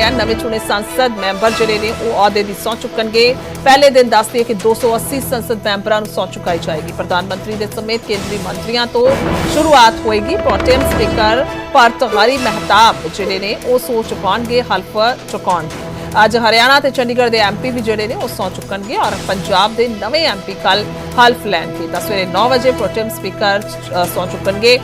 ਹੈ ਨਵੇਂ ਚੁਣੇ ਸੰਸਦ ਮੈਂਬਰ ਜਿਹੜੇ ਨੇ, ਉਹ ਅਹੁਦੇ ਦੀ ਸਹੁੰ ਚੁੱਕਣਗੇ। ਪਹਿਲੇ ਦਿਨ ਦੱਸਦੇ ਕਿ 280 ਸੰਸਦ ਮੈਂਬਰਾਂ ਨੂੰ ਸਹੁੰ ਚੁਕਾਈ ਜਾਏਗੀ। ਪ੍ਰਧਾਨ ਮੰਤਰੀ ਦੇ ਸਮੇਤ ਕੇਂਦਰੀ ਮੰਤਰੀਆਂ ਤੋਂ ਸ਼ੁਰੂਆਤ ਹੋਏਗੀ। ਪ੍ਰੋਟੇਮ ਸਪੀਕਰ ਪਰਤਗਾਰੀ ਮਹਿਤਾਬ ਜਿਹੜੇ ਨੇ, ਉਹ ਸਹੁੰ ਚੁਕਾਉਣਗੇ ਹਲਫ ਚੁਕਾਉਣਗੇ ਅੱਜ ਹਰਿਆਣਾ ਤੇ ਚੰਡੀਗੜ੍ਹ ਦੇ ਐਮਪੀ ਵੀ ਜਿਹੜੇ ਨੇ, ਉਹ ਸਹੁੰ ਚੁੱਕਣਗੇ ਔਰ ਪੰਜਾਬ ਦੇ ਨਵੇਂ ਐਮਪੀ ਕੱਲ ਹਲਫ ਲੈਣਗੇ। ਤਾਂ ਸਵੇਰੇ 9 ਵਜੇ ਪ੍ਰੋਟੇਮ ਸਪੀਕਰ ਸਹੁੰ ਚੁੱਕਣਗੇ।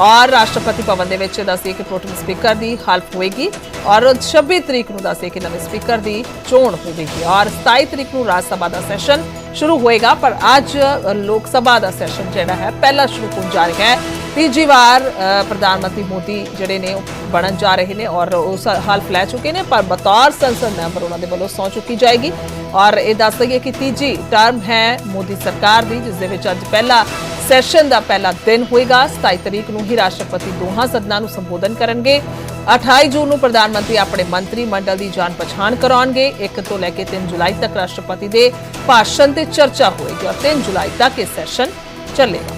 ਔਰ ਰਾਸ਼ਟਰਪਤੀ ਭਵਨ ਦੇ ਵਿੱਚ ਦੱਸਿਆ ਕਿ ਪ੍ਰੋਟੇਮ ਸਪੀਕਰ ਦੀ ਹਲਫ ਹੋਏਗੀ ਔਰ 26 ਤਰੀਕ ਨੂੰ ਦੱਸਿਆ ਕਿ ਨਵੇਂ ਸਪੀਕਰ ਦੀ ਚੋਣ ਹੋਵੇਗੀ। ਔਰ 27 ਤਰੀਕ ਨੂੰ ਰਾਜ ਸਭਾ ਦਾ ਸੈਸ਼ਨ ਸ਼ੁਰੂ ਹੋਏਗਾ, ਪਰ ਅੱਜ ਲੋਕ ਸਭਾ ਦਾ ਸੈਸ਼ਨ ਜਿਹੜਾ ਹੈ, ਪਹਿਲਾਂ ਸ਼ੁਰੂ ਹੋਣ ਜਾ ਰਿਹਾ ਹੈ। ਤੀਜੀ ਵਾਰ ਪ੍ਰਧਾਨ ਮੰਤਰੀ ਮੋਦੀ ਜਿਹੜੇ ਨੇ ਉਹ ਬਣਨ ਜਾ ਰਹੇ ਨੇ ਔਰ ਉਸ ਹਲਫ ਲੈ ਚੁੱਕੇ ਨੇ, ਪਰ ਬਤੌਰ ਸੰਸਦ ਮੈਂਬਰ ਉਹਨਾਂ ਦੇ ਵੱਲੋਂ ਸਹੁੰ ਚੁੱਕੀ ਜਾਏਗੀ ਔਰ ਇਹ ਦੱਸ ਦਈਏ ਕਿ ਤੀਜੀ ਟਰਮ ਹੈ ਮੋਦੀ ਸਰਕਾਰ ਦੀ, ਜਿਸ ਦੇ ਵਿੱਚ ਅੱਜ ਪਹਿਲਾ ਸੈਸ਼ਨ ਦਾ ਪਹਿਲਾ ਦਿਨ ਹੋਏਗਾ। 27 ਤਰੀਕ ਨੂੰ ਹੀ ਰਾਸ਼ਟਰਪਤੀ ਦੋਹਾਂ ਸਦਨਾਂ ਨੂੰ ਸੰਬੋਧਨ ਕਰਨਗੇ। 28 ਜੂਨ ਨੂੰ ਪ੍ਰਧਾਨ ਮੰਤਰੀ ਆਪਣੇ ਮੰਤਰੀ ਮੰਡਲ ਦੀ ਜਾਣ ਪਛਾਣ ਕਰਾਉਣਗੇ। 1 ਤੋਂ ਲੈ ਕੇ 3 ਜੁਲਾਈ ਤੱਕ ਰਾਸ਼ਟਰਪਤੀ ਦੇ ਭਾਸ਼ਣ ਤੇ ਚਰਚਾ ਹੋਏਗੀ ਔਰ 3 ਜੁਲਾਈ ਤੱਕ ਇਹ ਸੈਸ਼ਨ ਚੱਲੇਗਾ।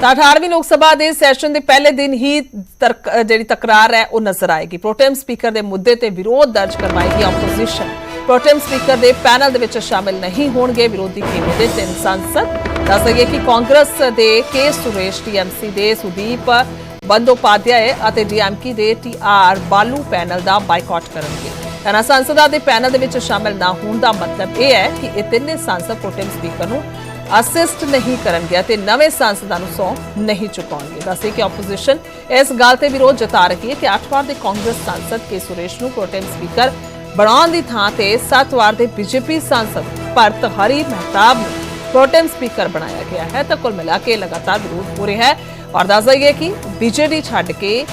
ਤਾਂ 18ਵੀਂ ਲੋਕ ਸਭਾ ਦੇ ਸੈਸ਼ਨ ਦੇ ਪਹਿਲੇ ਦਿਨ ਹੀ ਜਿਹੜੀ ਤਕਰਾਰ ਹੈ, ਉਹ ਨਜ਼ਰ ਆਏਗੀ। ਪ੍ਰੋਟੈਮ ਸਪੀਕਰ ਦੇ ਮੁੱਦੇ ਤੇ ਵਿਰੋਧ ਦਰਜ ਕਰਵਾਏਗੀ ਆਪੋਜੀਸ਼ਨ ਪ੍ਰੋਟੈਮ ਸਪੀਕਰ ਦੇ ਪੈਨਲ ਦੇ ਵਿੱਚ ਸ਼ਾਮਿਲ ਨਹੀਂ ਹੋਣਗੇ। ਵਿਰੋਧੀ ਖੇਮੇ ਦੇ ਤਿੰਨ ਸੰਸਦ। ਦੱਸ ਦਈਏ ਕਿ ਕਾਂਗਰਸ ਦੇ ਕੇ ਸੁਰੇਸ਼ ਟੀਐਮਸੀ ਦੇ, ਸੁਦੀਪ ਬੰਦੋਪਾਧਿਆਏ ਅਤੇ ਡੀਐਮਕੇ ਦੇ ਟੀਆਰ ਬਾਲੂ ਪੈਨਲ ਦਾ ਬਾਈਕਾਟ ਕਰਨਗੇ। ਇਹਨਾਂ ਸੰਸਦਾਂ ਦੇ ਪੈਨਲ ਦੇ ਵਿੱਚ ਸ਼ਾਮਿਲ ਨਾ ਹੋਣ ਦਾ ਮਤਲਬ ਇਹ ਹੈ ਕਿ ਇਹ ਤਿੰਨੇ ਸੰਸਦ ਪ੍ਰੋਟੈਮ ਸਪੀਕਰ ਨੂੰ ਅਸਿਸਟ ਨਹੀਂ ਕਰਨਗੇ ਤੇ ਨਵੇਂ ਸੰਸਦਾਂ ਨੂੰ ਸੌ ਨਹੀਂ ਚੁਕਾਉਣਗੇ। ਦੱਸੇ ਕਿ ਆਪੋਜੀਸ਼ਨ ਇਸ ਗੱਲ ਤੇ ਵਿਰੋਧ ਜਤਾ ਰਹੀ ਹੈ ਕਿ 8 ਵਾਰ ਦੇ ਕਾਂਗਰਸ ਸੰਸਦ ਕੇ ਸੁਰੇਸ਼ ਨੂੰ ਪ੍ਰੋਟੈਮ ਸਪੀਕਰ ਬਣਾਉਣ ਦੀ ਥਾਂ ਤੇ 7 ਵਾਰ ਦੇ ਬੀਜੇਪੀ ਸੰਸਦ ਭਰਤ ਹਰੀ ਮਹਿਤਾਬ ਨੂੰ ਪ੍ਰੋਟੈਮ ਸਪੀਕਰ ਬਣਾਇਆ ਗਿਆ ਹੈ ਤਾਂ ਕੁੱਲ ਮਿਲਾ ਕੇ ਲਗਾਤਾਰ ਵਿਰੋਧ ਹੋ ਰਿਹਾ ਹੈ। ਔਰ ਦੱਸ ਦਈਏ ਕਿ ਬੀਜੇਡੀ ਛੱਡ ਕੇ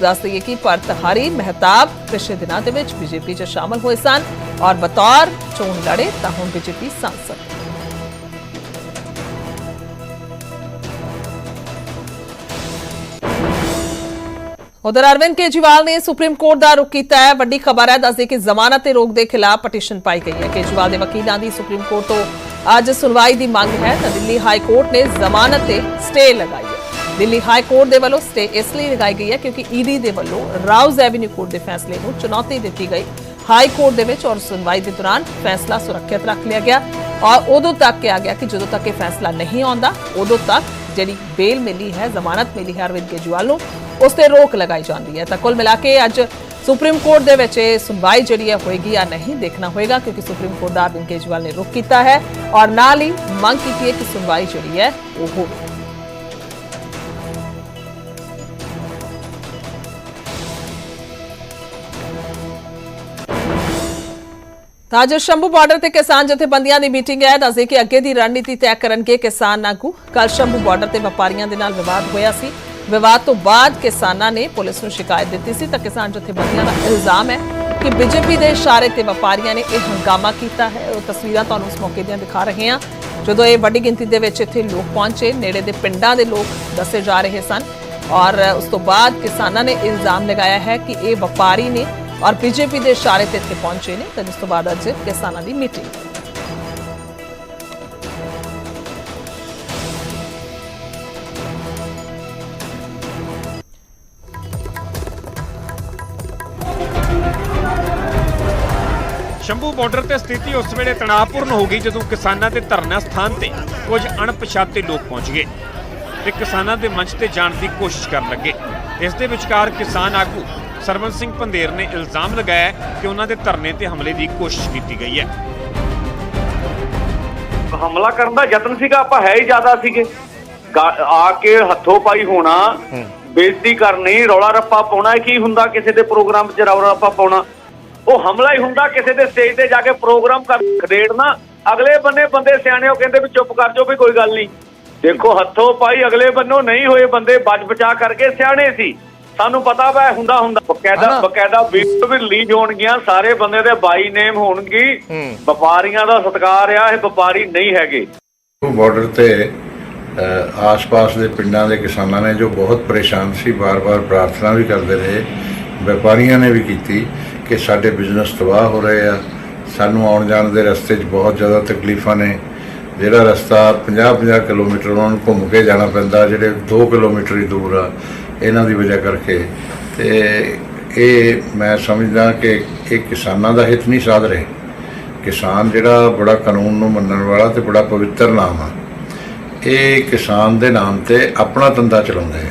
ਦੱਸ ਦਈਏ ਕਿ ਭਰਤ ਹਰੀ ਮਹਿਤਾਬ ਪਿਛਲੇ ਦਿਨਾਂ ਦੇ ਵਿੱਚ ਬੀਜੇਪੀ 'ਚ ਸ਼ਾਮਲ ਹੋਏ ਸਨ। ਔਰ ਬਤੌਰ ਚੋਣ ਲੜੇ ਤਾਂ ਹੁਣ ਬੀਜੇਪੀ ਸੰਸਦ ਉਧਰ ਅਰਵਿੰਦ ਕੇਜਰੀਵਾਲ ਨੇ ਸੁਪਰੀਮ ਕੋਰਟ ਦਾ ਰੁਖ ਕੀਤਾ ਹੈ। ਵੱਡੀ ਖਬਰ ਹੈ, ਦੱਸਦੇ ਕਿ ਜ਼ਮਾਨਤ ਤੇ ਰੋਕ ਦੇ ਖਿਲਾਫ ਪਟੀਸ਼ਨ ਪਾਈ ਗਈ ਹੈ। ਕੇਜਰੀਵਾਲ ਦੇ ਵਕੀਲਾਂ ਦੀ ਸੁਪਰੀਮ ਕੋਰਟ ਤੋਂ ਅੱਜ ਸੁਣਵਾਈ ਦੀ ਮੰਗ ਹੈ ਤਾਂ ਦਿੱਲੀ ਹਾਈ ਕੋਰਟ ਨੇ ਜ਼ਮਾਨਤ ਤੇ ਸਟੇ ਲਗਾਈ ਹੈ। ਦਿੱਲੀ ਹਾਈ ਕੋਰਟ ਦੇ ਵੱਲੋਂ ਸਟੇ ਇਸ ਲਈ ਲਗਾਈ ਗਈ ਹੈ ਕਿਉਂਕਿ ਈਡੀ ਦੇ ਵੱਲੋਂ ਰਾਉਜ਼ ਐਵਨਿਊ ਕੋਰਟ ਦੇ ਫੈਸਲੇ ਨੂੰ ਚੁਣੌਤੀ ਦਿੱਤੀ ਗਈ। ਹਾਈ ਕੋਰਟ ਦੇ ਵਿੱਚ ਔਰ ਸੁਣਵਾਈ ਦੇ ਦੌਰਾਨ ਫੈਸਲਾ ਸੁਰੱਖਿਅਤ ਰੱਖ ਲਿਆ ਗਿਆ ਔਰ ਉਦੋਂ ਤੱਕ ਕਿਹਾ ਗਿਆ ਕਿ ਜਦੋਂ ਤੱਕ ਇਹ ਫੈਸਲਾ ਨਹੀਂ ਆਉਂਦਾ, ਉਦੋਂ ਤੱਕ ਜਿਹੜੀ ਬੇਲ ਮਿਲੀ ਹੈ, ਜ਼ਮਾਨਤ ਮਿਲੀ ਹੈ ਅਰਵਿੰਦ ਕੇਜਰੀਵਾਲ ਨੂੰ, ਉਸ ਤੇ ਰੋਕ ਲਗਾਈ ਜਾਂਦੀ ਹੈ। ਤਾਂ ਕੁੱਲ ਮਿਲਾ ਕੇ ਅੱਜ ਸੁਪਰੀਮ ਕੋਰਟ ਦੇ ਵਿੱਚ ਇਹ ਸੁਣਵਾਈ ਜਿਹੜੀ ਹੈ ਹੋਏਗੀ ਜਾਂ ਨਹੀਂ ਦੇਖਣਾ ਹੋਏਗਾ, ਕਿਉਂਕਿ ਸੁਪਰੀਮ ਕੋਰਟ ਦਾ ਅਰਵਿੰਦ ਕੇਜਰੀਵਾਲ ਨੇ ਰੁਕ ਕੀਤਾ ਹੈ। ਔਰ ਨਾਲ ਹੀ ਮੰਗ ਕੀਤੀ ਹੈ ਕਿ ਸੁਣਵਾਈ ਜਿਹੜੀ ਹੈ ਉਹ ਤਾਂ ਅੱਜ ਸ਼ੰਭੂ ਬਾਰਡਰ ਤੇ ਕਿਸਾਨ ਜਥੇਬੰਦੀਆਂ ਦੀ ਮੀਟਿੰਗ ਹੈ ਦੱਸਦੇ ਕਿ ਅੱਗੇ ਦੀ ਰਣਨੀਤੀ ਤੈਅ ਕਰਨਗੇ ਕਿਸਾਨ ਆਗੂ। ਕੱਲ ਸ਼ੰਭੂ ਬਾਰਡਰ ਤੇ ਵਪਾਰੀਆਂ ਦੇ ਨਾਲ ਵਿਵਾਦ ਹੋਇਆ ਸੀ। ਵਿਵਾਦ ਤੋਂ ਬਾਅਦ ਕਿਸਾਨਾਂ ਨੇ ਪੁਲਿਸ ਨੂੰ ਸ਼ਿਕਾਇਤ ਦਿੱਤੀ ਸੀ। ਤਾਂ ਕਿਸਾਨ ਜਥੇਬੰਦੀਆਂ ਦਾ ਇਲਜ਼ਾਮ ਹੈ ਕਿ ਬੀਜੇਪੀ ਦੇ ਇਸ਼ਾਰੇ ਤੇ ਵਪਾਰੀਆਂ ਨੇ ਇਹ ਹੰਗਾਮਾ ਕੀਤਾ ਹੈ। ਉਹ ਤਸਵੀਰਾਂ ਤੁਹਾਨੂੰ ਇਸ ਮੌਕੇ ਦੀਆਂ ਦਿਖਾ ਰਹੇ ਹਾਂ। ਜਦੋਂ ਇਹ ਵੱਡੀ ਗਿਣਤੀ ਦੇ ਵਿੱਚ ਇੱਥੇ ਲੋਕ ਪਹੁੰਚੇ, ਨੇੜੇ ਦੇ ਪਿੰਡਾਂ ਦੇ ਲੋਕ ਦੱਸੇ ਜਾ ਰਹੇ ਸਨ। ਔਰ ਉਸ ਤੋਂ ਬਾਅਦ ਕਿਸਾਨਾਂ ਨੇ ਇਲਜ਼ਾਮ ਲਗਾਇਆ ਹੈ ਕਿ ਇਹ ਵਪਾਰੀ ਨੇ ਔਰ ਬੀਜੇਪੀ ਦੇ ਇਸ਼ਾਰੇ ਤੇ ਇੱਥੇ ਪਹੁੰਚੇ ਨੇ ਤਾਂ ਜਿਸ ਤੋਂ ਬਾਅਦ ਅੱਜ ਕਿਸਾਨਾਂ ਦੀ ਮੀਟਿੰਗ ਸ਼ੰਭੂ ਬਾਰਡਰ ਤੇ ਸਥਿਤੀ ਉਸ ਵੇਲੇ ਤਣਾਅਪੂਰਨ ਹੋ ਗਈ ਜਦੋਂ ਕਿਸਾਨਾਂ ਦੇ ਧਰਨਾ ਸਥਾਨ ਤੇ ਕੁਝ ਅਣਪਛਾਤੇ ਲੋਕ ਪਹੁੰਚ ਗਏ ਤੇ ਕਿਸਾਨਾਂ ਦੇ ਮੰਚ ਤੇ ਜਾਣ ਦੀ ਕੋਸ਼ਿਸ਼ ਕਰਨ ਲੱਗੇ ਇਸ ਦੇ ਵਿਚਕਾਰ ਕਿਸਾਨ ਆਗੂ ਸਰਵਨ ਸਿੰਘ ਪੰਦੇਰ ਨੇ ਇਲਜ਼ਾਮ ਲਗਾਇਆ ਕਿ ਉਹਨਾਂ ਦੇ ਧਰਨੇ ਤੇ ਹਮਲੇ ਦੀ ਕੋਸ਼ਿਸ਼ ਕੀਤੀ ਗਈ ਹੈ। ਹਮਲਾ ਕਰਨ ਦਾ ਯਤਨ ਸੀਗਾ ਆਪਾਂ ਹੈ ਹੀ ਜ਼ਿਆਦਾ ਸੀਗੇ। ਆ ਕੇ ਹੱਥੋਂ ਪਾਈ ਹੋਣਾ ਬੇਇੱਜ਼ਤੀ ਕਰਨੀ ਰੌਲਾ ਰੱਪਾ ਪਾਉਣਾ ਕੀ ਹੁੰਦਾ? ਕਿਸੇ ਦੇ ਪ੍ਰੋਗਰਾਮ 'ਚ ਰੌਲਾ ਰੱਪਾ ਪਾਉਣਾ। ਉਹ ਹਮਲਾ ਹੀ ਹੁੰਦਾ ਕਿਸੇ ਦੇ ਸਟੇਜ ਤੇ ਜਾ ਕੇ ਪ੍ਰੋਗਰਾਮ ਕਰ ਖਦੇੜਨਾ ਅਗਲੇ ਬੰਨੇ ਬੰਦੇ ਸਿਆਣੇ ਉਹ ਕਹਿੰਦੇ ਵੀ ਚੁੱਪ ਕਰ ਜਾਓ ਵੀ ਕੋਈ ਗੱਲ ਨਹੀਂ। ਦੇਖੋ ਹੱਥੋਂ ਪਾਈ ਅਗਲੇ ਬੰਨੋਂ ਨਹੀਂ ਹੋਏ ਬੰਦੇ ਬਚ ਬਚਾ ਕਰਕੇ ਸਿਆਣੇ ਸੀ। ਸਾਨੂੰ ਪਤਾ ਵਾ ਹੁੰਦਾ ਹੁੰਦਾ। ਬਕਾਇਦਾ ਬਕਾਇਦਾ ਵੀਡੀਓ ਵੀ ਰਿਲੀਜ਼ ਹੋਣਗੀਆਂ ਸਾਰੇ ਬੰਦੇ ਦੇ ਬਾਈ ਨੇਮ ਹੋਣਗੀ। ਵਪਾਰੀਆਂ ਦਾ ਸਤਿਕਾਰ ਆ ਇਹ ਵਪਾਰੀ ਨਹੀਂ ਹੈਗੇ। ਬਾਰਡਰ ਤੇ ਆਸ-ਪਾਸ ਦੇ ਪਿੰਡਾਂ ਦੇ ਕਿਸਾਨਾਂ ਨੇ ਜੋ ਬਹੁਤ ਪਰੇਸ਼ਾਨ ਸੀ ਬਾਰ-ਬਾਰ ਪ੍ਰਾਰਥਨਾ ਵੀ ਕਰਦੇ ਰਹੇ। ਵਪਾਰੀਆਂ ਨੇ ਵੀ ਕੀਤੀ ਕਿ ਸਾਡੇ ਬਿਜ਼ਨਸ ਤਬਾਹ ਹੋ ਰਹੇ ਆ। ਸਾਨੂੰ ਆਉਣ ਜਾਣ ਦੇ ਰਸਤੇ 'ਚ ਬਹੁਤ ਜ਼ਿਆਦਾ ਤਕਲੀਫਾਂ ਨੇ। ਜਿਹੜਾ ਰਸਤਾ 50-50 ਕਿਲੋਮੀਟਰ ਉਹਨਾਂ ਨੂੰ ਘੁੰਮ ਕੇ ਜਾਣਾ ਪੈਂਦਾ ਜਿਹੜੇ 2 ਕਿਲੋਮੀਟਰ ਹੀ ਦੂਰ ਆ ਇਹਨਾਂ ਦੀ ਵਜ੍ਹਾ ਕਰਕੇ। ਤੇ ਇਹ ਮੈਂ ਸਮਝਦਾ ਕਿ ਇਹ ਕਿਸਾਨਾਂ ਦਾ ਹਿੱਤ ਨਹੀਂ ਸਾਧ ਰਹੇ। ਕਿਸਾਨ ਜਿਹੜਾ ਬੜਾ ਕਾਨੂੰਨ ਨੂੰ ਮੰਨਣ ਵਾਲਾ ਤੇ ਬੜਾ ਪਵਿੱਤਰ ਨਾਮ ਆ। ਇਹ ਕਿਸਾਨ ਦੇ ਨਾਮ ਤੇ ਆਪਣਾ ਧੰਦਾ ਚਲਾਉਂਦੇ ਆ।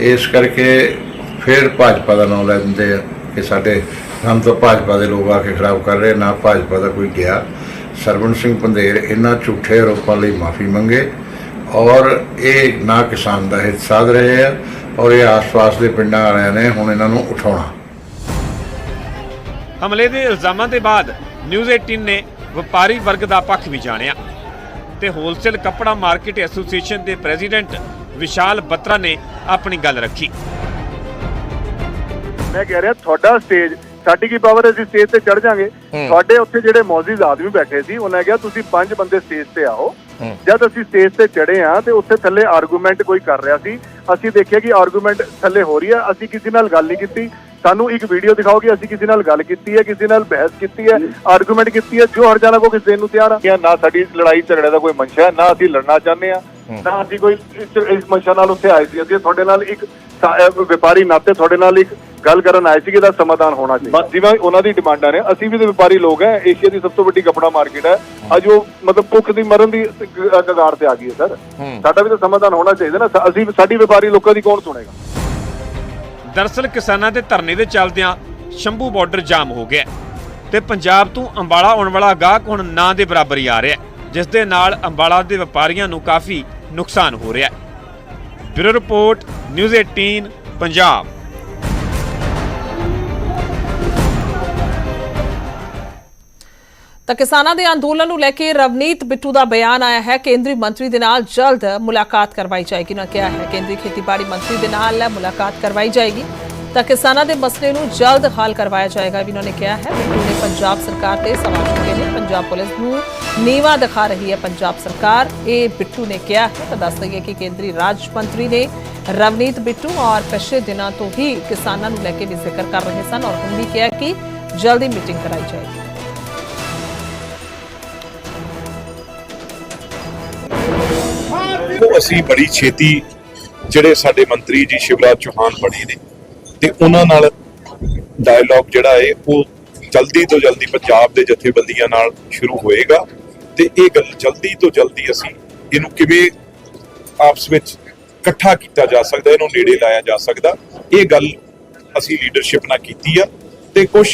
ਇਸ ਕਰਕੇ ਫਿਰ ਭਾਜਪਾ ਦਾ ਨਾਮ ਲੈ ਦਿੰਦੇ ਆ ਕਿ ਸਾਡੇ ਹਮ ਤੋਂ ਭਾਜਪਾ ਦੇ ਲੋਕ ਆ ਕੇ ਖਰਾਬ ਕਰ ਰਹੇ, ਨਾ ਭਾਜਪਾ ਦਾ ਕੋਈ ਗਿਆ। ਸਰਵਣ ਸਿੰਘ ਪੰਧੇਰ ਇਹਨਾਂ ਝੂਠੇ ਆਰੋਪਾਂ ਲਈ ਮਾਫੀ ਮੰਗੇ ਔਰ ਇਹ ਨਾ ਕਿਸਾਨ ਦਾ ਹਿੱਤ ਸਾਧ ਰਹੇ ਆ ਔਰ ਇਹ ਆਸ-ਪਾਸ ਦੇ ਪਿੰਡਾਂ ਵਾਲਿਆਂ ਨੇ ਹੁਣ ਇਹਨਾਂ ਨੂੰ ਉਠਾਉਣਾ। ਹਮਲੇ ਦੇ ਇਲਜ਼ਾਮਾਂ ਦੇ ਬਾਅਦ ਨਿਊਜ਼ 18 ਨੇ ਵਪਾਰੀ ਵਰਗ ਦਾ ਪੱਖ ਵੀ ਜਾਣਿਆ ਤੇ ਹੋਲਸੇਲ ਕੱਪੜਾ ਮਾਰਕੀਟ ਐਸੋਸੀਏਸ਼ਨ ਦੇ ਪ੍ਰੈਜ਼ੀਡੈਂਟ ਵਿਸ਼ਾਲ ਬੱਤਰਾ ਨੇ ਆਪਣੀ ਗੱਲ ਰੱਖੀ। ਮੈਂ ਕਹਿ ਰਿਹਾ ਤੁਹਾਡਾ ਸਟੇਜ ਸਾਡੀ ਕੀ ਪਾਵਰ ਅਸੀਂ ਸਟੇਜ ਤੇ ਚੜ ਜਾਾਂਗੇ। ਤੁਹਾਡੇ ਉੱਥੇ ਜਿਹੜੇ ਮੌਜੂਦ ਆਦਮੀ ਬੈਠੇ ਸੀ ਉਹਨਾਂ ਨੇ ਕਿਹਾ ਤੁਸੀਂ ਪੰਜ ਬੰਦੇ ਸਟੇਜ ਤੇ ਆਓ ਜਦ ਅਸੀਂ ਸਟੇਜ ਤੇ ਚੜੇ ਆ ਤੇ ਉੱਥੇ ਥੱਲੇ ਆਰਗੂਮੈਂਟ ਕੋਈ ਕਰ ਰਿਹਾ ਸੀ ਅਸੀਂ ਦੇਖਿਆ ਕਿ ਆਰਗੂਮੈਂਟ ਥੱਲੇ ਹੋ ਰਹੀ ਹੈ ਅਸੀਂ ਕਿਸੇ ਨਾਲ ਗੱਲ ਨਹੀਂ ਕੀਤੀ। ਸਾਨੂੰ ਇੱਕ ਵੀਡੀਓ ਦਿਖਾਓ ਕਿ ਅਸੀਂ ਕਿਸੇ ਨਾਲ ਗੱਲ ਕੀਤੀ ਹੈ ਕਿਸੇ ਨਾਲ ਬਹਿਸ ਕੀਤੀ ਹੈ ਆਰਗੂਮੈਂਟ ਕੀਤੀ ਹੈ ਜੋ ਹਰ ਜਾਣਾ ਕੋ ਕਿਸੇ ਨੂੰ ਤਿਆਰ ਆ। ਨਾ ਸਾਡੀ ਲੜਾਈ ਝਗੜੇ ਦਾ ਕੋਈ ਮਨਸ਼ਾ ਹੈ ਨਾ ਅਸੀਂ ਲੜਨਾ ਚਾਹੁੰਦੇ ਆ ਨਾ ਅਸੀਂ ਕੋਈ ਇਸ- ਮਨਸ਼ਾ ਨਾਲ ਉੱਥੇ ਆਏ ਸੀ। ਅਸੀਂ ਤੁਹਾਡੇ ਨਾਲ ਇੱਕ ਵਪਾਰੀ ਨਾਤੇ ਤੁਹਾਡੇ ਨਾਲ ਇੱਕ ਗੱਲ ਕਰਨ ਆਏ ਸੀ ਕਿ ਇਹਦਾ ਸਮਾਧਾਨ ਹੋਣਾ ਚਾਹੀਦਾ ਜਿਵੇਂ ਉਹਨਾਂ ਦੀ ਡਿਮਾਂਡਾਂ ਨੇ। ਅਸੀਂ ਵੀ ਤੇ ਵਪਾਰੀ ਲੋਕ ਹੈ ਏਸ਼ੀਆ ਦੀ ਸਭ ਤੋਂ ਵੱਡੀ ਕਪੜਾ ਮਾਰਕੀਟ ਹੈ। ਅੱਜ ਉਹ ਮਤਲਬ ਭੁੱਖ ਦੀ ਮਰਨ ਦੀ ਕਗਾਰ ਤੇ ਆ ਗਈ ਹੈ ਸਰ। ਸਾਡਾ ਵੀ ਤਾਂ ਸਮਾਧਾਨ ਹੋਣਾ ਚਾਹੀਦਾ ਨਾ। ਅਸੀਂ ਸਾਡੀ ਵਪਾਰੀ ਲੋਕਾਂ ਦੀ ਕੌਣ ਸੁਣੇਗਾ? ਦਰਅਸਲ ਕਿਸਾਨਾਂ ਦੇ ਧਰਨੇ ਦੇ ਚੱਲਦਿਆਂ ਸ਼ੰਭੂ ਬਾਰਡਰ ਜਾਮ ਹੋ ਗਿਆ ਤੇ ਪੰਜਾਬ ਤੋਂ ਅੰਬਾਲਾ ਆਉਣ ਵਾਲਾ ਗਾਹਕ ਹੁਣ ਨਾਂ ਦੇ ਬਰਾਬਰ ਹੀ ਆ ਰਿਹਾ ਜਿਸ ਦੇ ਨਾਲ ਅੰਬਾਲਾ ਦੇ ਵਪਾਰੀਆਂ ਨੂੰ ਕਾਫੀ ਨੁਕਸਾਨ ਹੋ ਰਿਹਾ ਹੈ ਬਿਊਰੋ ਰਿਪੋਰਟ ਨਿਊਜ਼ 18 ਪੰਜਾਬ। ਤਾਂ ਕਿਸਾਨਾਂ ਦੇ ਅੰਦੋਲਨ ਨੂੰ ਲੈ ਕੇ ਰਵਨੀਤ ਬਿੱਟੂ ਦਾ ਬਿਆਨ ਆਇਆ ਹੈ। ਕੇਂਦਰੀ ਮੰਤਰੀ ਦੇ ਨਾਲ ਜਲਦ ਮੁਲਾਕਾਤ ਕਰਵਾਈ ਜਾਏਗੀ। ਨਾ ਕਿਹਾ ਹੈ, ਕੇਂਦਰੀ ਖੇਤੀਬਾੜੀ ਮੰਤਰੀ ਦੇ ਨਾਲ ਮੁਲਾਕਾਤ ਕਰਵਾਈ ਜਾਏਗੀ। ਤਾਂ ਕਿਸਾਨਾਂ ਦੇ ਮਸਲੇ ਨੂੰ ਜਲਦ ਹੱਲ ਕਰਵਾਇਆ ਜਾਏਗਾ ਵੀ ਉਹਨਾਂ ਨੇ ਕਿਹਾ ਹੈ, ਬਿੱਟੂ ਨੇ ਪੰਜਾਬ ਸਰਕਾਰ ਤੇ ਸਵਾਲ ਚੁੱਕੇ ਨੇ। ਪੰਜਾਬ ਪੁਲਿਸ ਨੂੰ ਨੀਵਾ ਦਿਖਾ ਰਹੀ ਹੈ ਪੰਜਾਬ ਸਰਕਾਰ। ਇਹ ਬਿੱਟੂ ਨੇ ਕਿਹਾ ਹੈ। ਤਾਂ ਦੱਸ ਦਈਏ ਕਿ ਕੇਂਦਰੀ ਰਾਜ ਮੰਤਰੀ ਨੇ ਰਵਨੀਤ ਬਿੱਟੂ ਔਰ ਪਿਛਲੇ ਦਿਨਾਂ ਤੋਂ ਹੀ ਕਿਸਾਨਾਂ ਨੂੰ ਲੈ ਕੇ ਵੀ ਜ਼ਿਕਰ ਕਰ ਰਹੇ ਸਨ ਔਰ ਹੁਣ ਵੀ ਕਿਹਾ ਕਿ ਜਲਦੀ ਮੀਟਿੰਗ ਕਰਾਈ ਜਾਏਗੀ। ਦੇਖੋ, ਅਸੀਂ ਬੜੀ ਛੇਤੀ ਜਿਹੜੇ ਸਾਡੇ ਮੰਤਰੀ ਜੀ ਸ਼ਿਵਰਾਜ ਚੌਹਾਨ ਬਣੇ ਨੇ ਤੇ ਉਹਨਾਂ ਨਾਲ ਡਾਇਲੌਗ ਜਿਹੜਾ ਹੈ, ਉਹ ਜਲਦੀ ਤੋਂ ਜਲਦੀ ਪੰਜਾਬ ਦੇ ਜਥੇਬੰਦੀਆਂ ਨਾਲ ਸ਼ੁਰੂ ਹੋਏਗਾ ਤੇ ਇਹ ਗੱਲ ਜਲਦੀ ਤੋਂ ਜਲਦੀ ਅਸੀਂ ਇਹਨੂੰ ਕਿਵੇਂ ਆਪਸ ਵਿੱਚ ਇਕੱਠਾ ਕੀਤਾ ਜਾ ਸਕਦਾ, ਇਹਨੂੰ ਨੇੜੇ ਲਾਇਆ ਜਾ ਸਕਦਾ, ਇਹ ਗੱਲ ਅਸੀਂ ਲੀਡਰਸ਼ਿਪ ਨਾਲ ਕੀਤੀ ਆ ਤੇ ਕੁਝ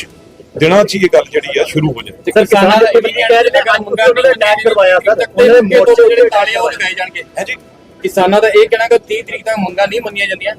ਦਿਨਾਂ 'ਚ ਹੀ ਇਹ ਗੱਲ ਜਿਹੜੀ ਆ ਸ਼ੁਰੂ ਹੋ ਜਾਣੀ। ਸਰ ਕਿਸਾਨਾਂ ਦੇ ਇਹ ਕਹਿ ਰਹੇ ਨੇ ਕੰਮ ਅਟੈਕ ਕਰਵਾਇਆ ਸਰ। ਉਹਨਾਂ ਦੇ ਮੋਰਚੇ ਜਿਹੜੇ ਤਾਲੇ ਉਹ ਲਗਾਏ ਜਾਣਗੇ। ਹੈ ਜੀ ਕਿਸਾਨਾਂ ਦਾ ਇਹ ਕਹਿਣਾ ਕਿ 30 ਤਰੀਕ ਤੱਕ ਮੰਗਾਂ ਨਹੀਂ ਮੰਨੀਆਂ ਜਾਂਦੀਆਂ।